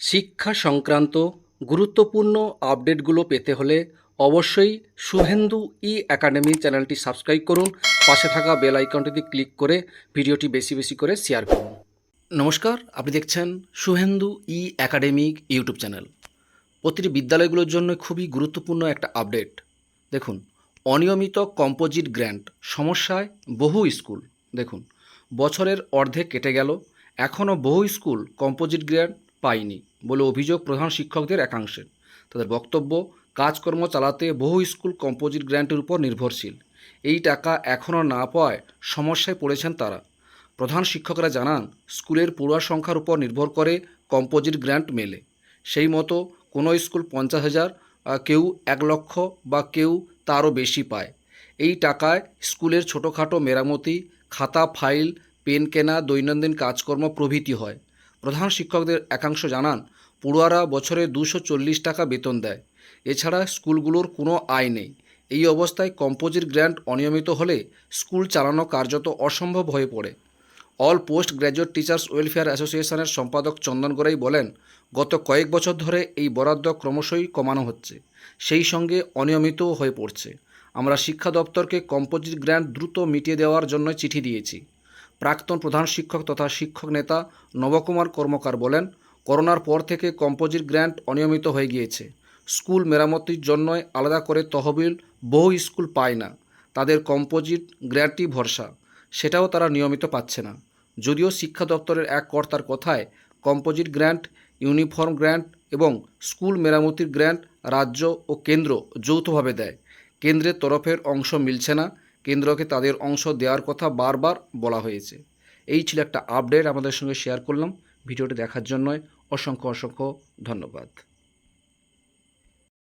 শিক্ষা সংক্রান্ত গুরুত্বপূর্ণ আপডেটগুলো পেতে হলে অবশ্যই শুভেন্দু ই একাডেমি চ্যানেলটি সাবস্ক্রাইব করুন। পাশে থাকা বেল আইকনটিতে ক্লিক করে ভিডিওটি বেশি বেশি করে শেয়ার করুন। নমস্কার, আপনি দেখছেন Shuvendu E academic YouTube channel. প্রতিটি বিদ্যালয়গুলোর জন্য খুবই গুরুত্বপূর্ণ একটা আপডেট। দেখুন, অনিয়মিত কম্পোজিট গ্র্যান্ট, সমস্যায় বহু স্কুল। দেখুন, বছরের অর্ধেক কেটে গেল, এখনও বহু স্কুল কম্পোজিট গ্র্যান্ট পায়নি বলে অভিযোগ প্রধান শিক্ষকদের একাংশের। তাদের বক্তব্য, কাজকর্ম চালাতে বহু স্কুল কম্পোজিট গ্র্যান্টের উপর নির্ভরশীল। এই টাকা এখনও না পাওয়ায় সমস্যায় পড়েছেন তারা। প্রধান শিক্ষকরা জানান, স্কুলের পড়ুয়া সংখ্যার উপর নির্ভর করে কম্পোজিট গ্র্যান্ট মেলে। সেই মতো কোনো স্কুল পঞ্চাশ হাজার কেউ এক লক্ষ বা কেউ তারও বেশি পায়। এই টাকায় স্কুলের ছোটোখাটো মেরামতি, খাতা, ফাইল, পেন কেনা, দৈনন্দিন কাজকর্ম প্রভৃতি হয়। প্রধান শিক্ষকদের একাংশ জানান, পড়ুয়ারা বছরে দুশো চল্লিশ টাকা বেতন দেয়। এছাড়া স্কুলগুলোর কোনো আয় নেই। এই অবস্থায় কম্পোজিট গ্র্যান্ট অনিয়মিত হলে স্কুল চালানো কার্যত অসম্ভব হয়ে পড়ে। All post graduate teachers welfare অ্যাসোসিয়েশনের সম্পাদক চন্দন গোড়াই বলেন, গত কয়েক বছর ধরে এই বরাদ্দ ক্রমশই কমানো হচ্ছে। সেই সঙ্গে অনিয়মিতও হয়ে পড়ছে। আমরা শিক্ষা দপ্তরকে কম্পোজিট গ্র্যান্ট দ্রুত মিটিয়ে দেওয়ার জন্য চিঠি দিয়েছি। প্রাক্তন প্রধান শিক্ষক তথা শিক্ষক নেতা নবকুমার কর্মকার বলেন, করোনার পর থেকে কম্পোজিট গ্র্যান্ট অনিয়মিত হয়ে গিয়েছে। স্কুল মেরামতির জন্যই আলাদা করে তহবিল বহু স্কুল পায় না। তাদের কম্পোজিট গ্র্যান্টই ভরসা। সেটাও তারা নিয়মিত পাচ্ছে না। যদিও শিক্ষা দপ্তরের এক কর্তার কথায়, কম্পোজিট গ্র্যান্ট, ইউনিফর্ম গ্র্যান্ট এবং স্কুল মেরামতির গ্র্যান্ট রাজ্য ও কেন্দ্র যৌথভাবে দেয়। কেন্দ্রের তরফের অংশ মিলছে না। কেন্দ্রকে তাদের অংশ দেওয়ার কথা বারবার বলা হয়েছে। এই ছিল একটা আপডেট আমাদের সঙ্গে শেয়ার করলাম। ভিডিওটি দেখার জন্য অসংখ্য অসংখ্য ধন্যবাদ।